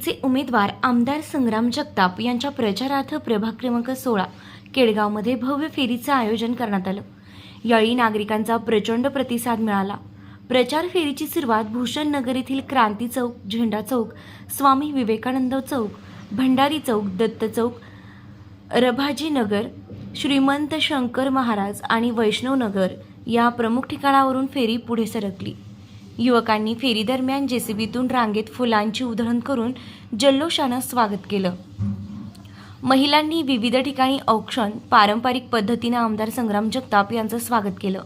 युतीचे उमेदवार आमदार संग्राम जगताप यांच्या प्रचारार्थ प्रभाग क्रमांक सोळा केडगावमध्ये भव्य फेरीचं आयोजन करण्यात आलं. यावेळी नागरिकांचा प्रचंड प्रतिसाद मिळाला. प्रचार फेरीची सुरुवात भूषण नगर येथील क्रांती चौक झेंडा चौक स्वामी विवेकानंद चौक भंडारी चौक दत्त चौक रभाजी नगर श्रीमंत शंकर महाराज आणि वैष्णवनगर या प्रमुख ठिकाणावरून फेरी पुढे सरकली. युवकांनी फेरीदरम्यान जेसीबीतून रांगेत फुलांची उधळण करून जल्लोषानं स्वागत केलं. महिलांनी विविध ठिकाणी औक्षण पारंपरिक पद्धतीनं आमदार संग्राम जगताप यांचं स्वागत केलं.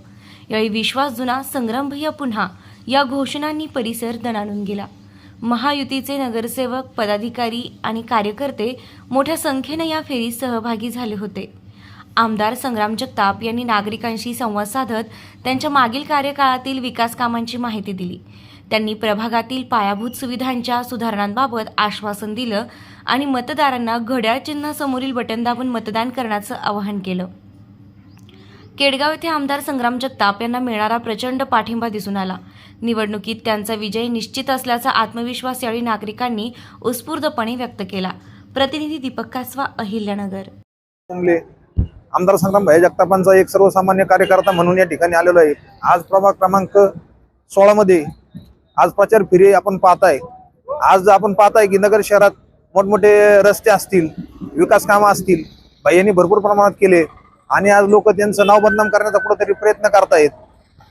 यावेळी विश्वास जुना संग्राम भैया पुन्हा या घोषणांनी परिसर दणाणून गेला. महायुतीचे नगरसेवक पदाधिकारी आणि कार्यकर्ते मोठ्या संख्येनं या फेरीत सहभागी झाले होते. आमदार संग्राम जगताप यांनी नागरिकांशी संवाद साधत त्यांच्या मागील कार्यकाळातील विकास कामांची माहिती दिली. त्यांनी प्रभागातील पायाभूत सुविधांच्या सुधारणांबाबत आश्वासन दिलं आणि मतदारांना घड्याळ चिन्हासमोरील बटन दाबून मतदान करण्याचं आवाहन केलं. केडगाव येथे आमदार संग्राम जगताप यांना मिळणारा प्रचंड पाठिंबा दिसून आला. निवडणुकीत त्यांचा विजय निश्चित असल्याचा आत्मविश्वास यावेळी नागरिकांनी उत्स्फूर्तपणे व्यक्त केला. प्रतिनिधी दीपक कासवा अहिल्यानगर. आमदार संग्राम भाई जगतापांचा एक सर्वसामान्य कार्यकर्ता म्हणून या ठिकाणी आलेलो आहे. आज प्रभाग क्रमांक सोळामध्ये आज प्रचार फेरी आपण पाहताय. आज आपण पाहताय की नगर शहरात मोठमोठे रस्ते असतील विकास कामं असतील भाईयांनी भरपूर प्रमाणात केले आणि आज लोक त्यांचं नाव बदनाम करण्याचा कुठेतरी प्रयत्न करतायत.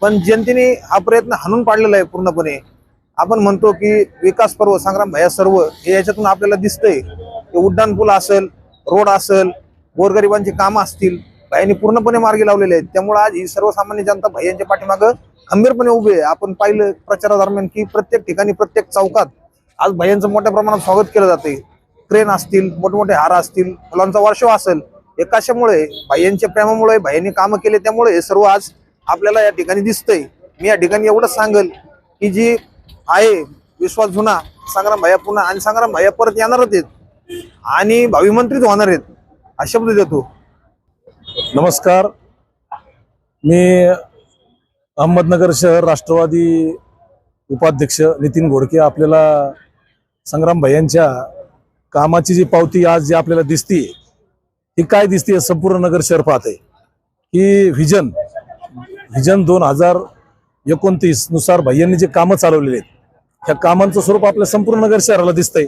पण जनतेने हा प्रयत्न हाणून पाडलेला आहे पूर्णपणे. आपण म्हणतो की विकास पर्व संग्राम भया सर्व हे याच्यातून आपल्याला दिसतंय. की उड्डाणपूल असेल रोड असेल गोरगरिबांची कामं असतील भाईंनी पूर्णपणे मार्गी लावलेले आहेत. त्यामुळे आज ही सर्वसामान्य जनता भाईयांच्या पाठीमागं खंबीरपणे उभे आहे. आपण पाहिलं प्रचारादरम्यान की प्रत्येक ठिकाणी प्रत्येक चौकात आज भैयांचं मोठ्या प्रमाणात स्वागत केलं जाते क्रेन असतील मोठमोठे हार असतील मुलांचा वर्षव असेल हे कशामुळे भाईयांच्या प्रेमामुळे भाईयांनी कामं केले त्यामुळे हे सर्व आज आपल्याला या ठिकाणी दिसतंय. मी या ठिकाणी एवढंच सांगेल की जी आहे विश्वास जुना संग्राम भाया पुन्हा आणि संग्राम भाया परत येणारच आहेत. आणि भावी मंत्रीच होणार आहेत. हा शब्द देतो नमस्कार. मी अहमदनगर शहर राष्ट्रवादी उपाध्यक्ष नितीन घोडके आपल्याला संग्राम भैयांच्या कामाची जी पावती आज जी आपल्याला दिसती ही काय दिसते संपूर्ण नगर शहर पाहत. आहे की व्हिजन व्हिजन दोन हजार एकोणतीसनुसार भैयांनी जे कामं चालवलेली आहेत ह्या कामांचं स्वरूप आपल्या संपूर्ण नगर शहराला दिसतंय.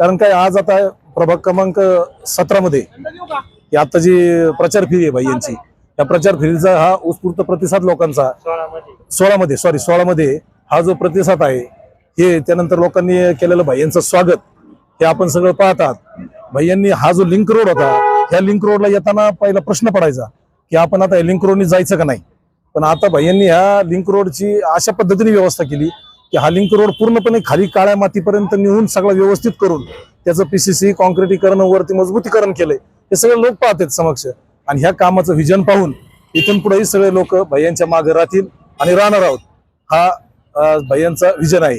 कारण काय आज आता प्रभाग क्रमांक सतरामध्ये. ही आता जी प्रचार फेरी आहे भैयांची या प्रचार फेरीचा हा उत्स्फूर्त प्रतिसाद लोकांचा. सोळामध्ये सॉरी सोळामध्ये हा जो प्रतिसाद आहे हे त्यानंतर लोकांनी केलेलं भैयांचं स्वागत हे आपण सगळं पाहतात. भैयांनी हा जो लिंक रोड होता ह्या लिंक रोडला येताना पहिला प्रश्न पडायचा की आपण आता लिंक रोडनी जायचं का नाही? पण आता भैयांनी ह्या लिंक रोडची अशा पद्धतीने व्यवस्था केली की हा लिंक रोड पूर्णपणे खाली काळ्या मातीपर्यंत नेऊन सगळं व्यवस्थित करून त्याचं पीसीसी कॉन्क्रिटीकरण वरती मजबूतीकरण केलंय. हे सगळे लोक पाहतात समक्ष. आणि ह्या कामाचं व्हिजन पाहून इथून पुढेही सगळे लोक भैयांच्या मागे राहतील आणि राहणार आहोत. हा भैयांचा व्हिजन आहे.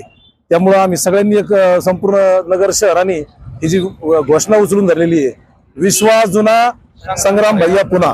त्यामुळं आम्ही सगळ्यांनी एक संपूर्ण नगर शहराने ही जी घोषणा उचलून धरलेली आहे विश्वास जुना संग्राम भैया पुन्हा.